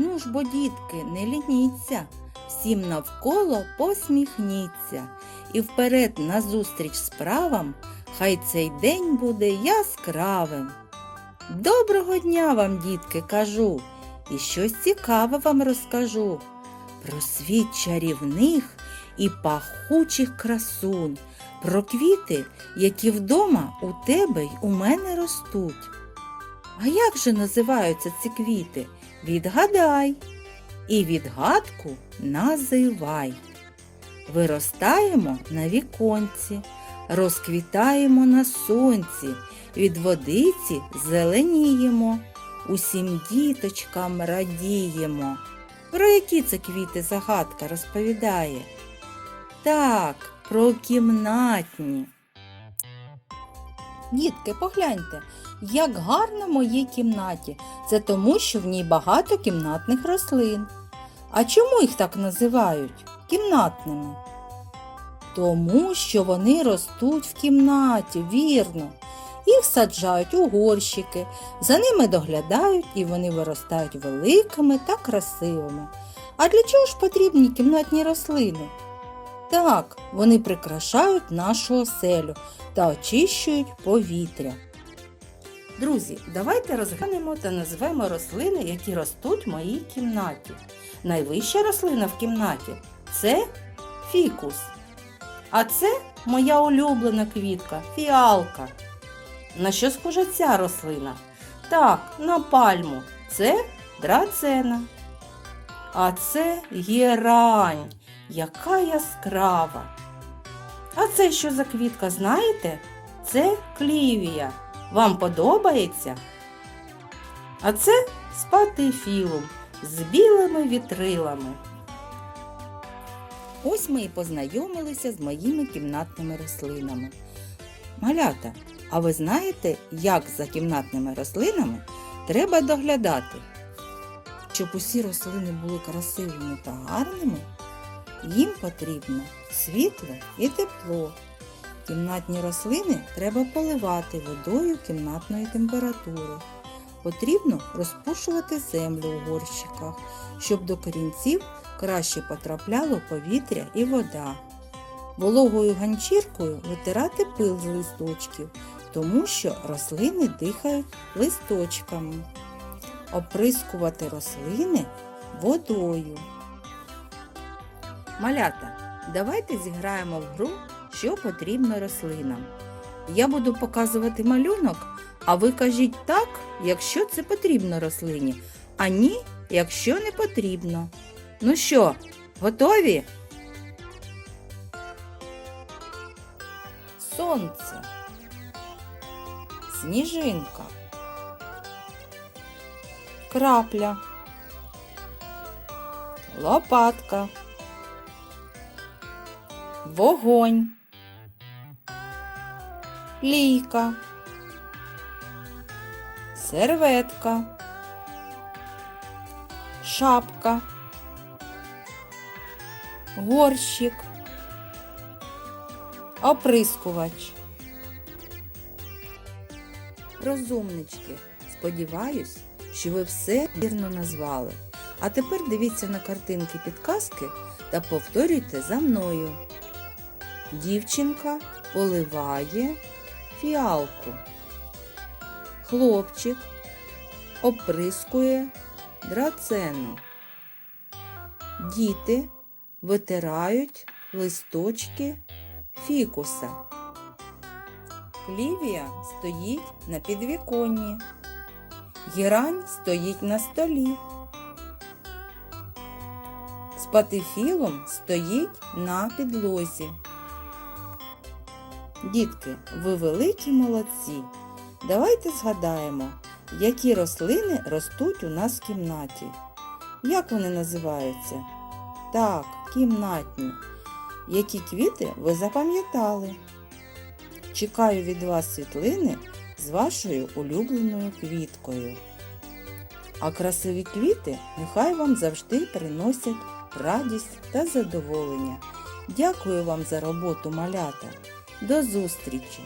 Ну ж бо, дітки, не лініться, всім навколо посміхніться. І вперед назустріч справам, хай цей день буде яскравим. Доброго дня вам, дітки, кажу, і щось цікаве вам розкажу. Про світ чарівних і пахучих красунь, про квіти, які вдома у тебе й у мене ростуть. А як же називаються ці квіти? Відгадай і відгадку називай. Виростаємо на віконці, розквітаємо на сонці, від водиці зеленіємо, усім діточкам радіємо. Про які це квіти загадка розповідає? Так, про кімнатні. Дітки, погляньте, як гарно в моїй кімнаті. Це тому, що в ній багато кімнатних рослин. А чому їх так називають кімнатними? Тому що вони ростуть в кімнаті, вірно. Їх саджають у горщики, за ними доглядають і вони виростають великими та красивими. А для чого ж потрібні кімнатні рослини? Так, вони прикрашають нашу оселю та очищують повітря. Друзі, давайте розглянемо та назвемо рослини, які ростуть в моїй кімнаті. Найвища рослина в кімнаті це фікус. А це моя улюблена квітка фіалка. На що схожа ця рослина? Так, на пальму. Це драцена. А це герань. Яка яскрава. А це що за квітка, знаєте? Це клівія. Вам подобається? А це спатифілум з білими вітрилами. Ось ми і познайомилися з моїми кімнатними рослинами. Малята, а ви знаєте, як за кімнатними рослинами треба доглядати? Щоб усі рослини були красивими та гарними, їм потрібно світло і тепло. Кімнатні рослини треба поливати водою кімнатної температури. Потрібно розпушувати землю у горщиках, щоб до корінців краще потрапляло повітря і вода. Вологою ганчіркою витирати пил з листочків, тому що рослини дихають листочками. Оприскувати рослини водою. Малята, давайте зіграємо в гру, що потрібно рослинам. Я буду показувати малюнок, а ви кажіть так, якщо це потрібно рослині, а ні, якщо не потрібно. Ну що, готові? Сонце. Сніжинка. Крапля. Лопатка. Вогонь. Лійка. Серветка. Шапка. Горщик. Оприскувач. Розумнички, сподіваюсь, що ви все вірно назвали. А тепер дивіться на картинки підказки та повторюйте за мною. Дівчинка поливає фіалку. Хлопчик оприскує драцену. Діти витирають листочки фікуса. Клівія стоїть на підвіконні. Герань стоїть на столі. Спатифілум стоїть на підлозі. Дітки, ви великі молодці. Давайте згадаємо, які рослини ростуть у нас в кімнаті. Як вони називаються? Так, кімнатні. Які квіти ви запам'ятали? Чекаю від вас світлини з вашою улюбленою квіткою. А красиві квіти нехай вам завжди приносять радість та задоволення. Дякую вам за роботу малята. До зустрічі!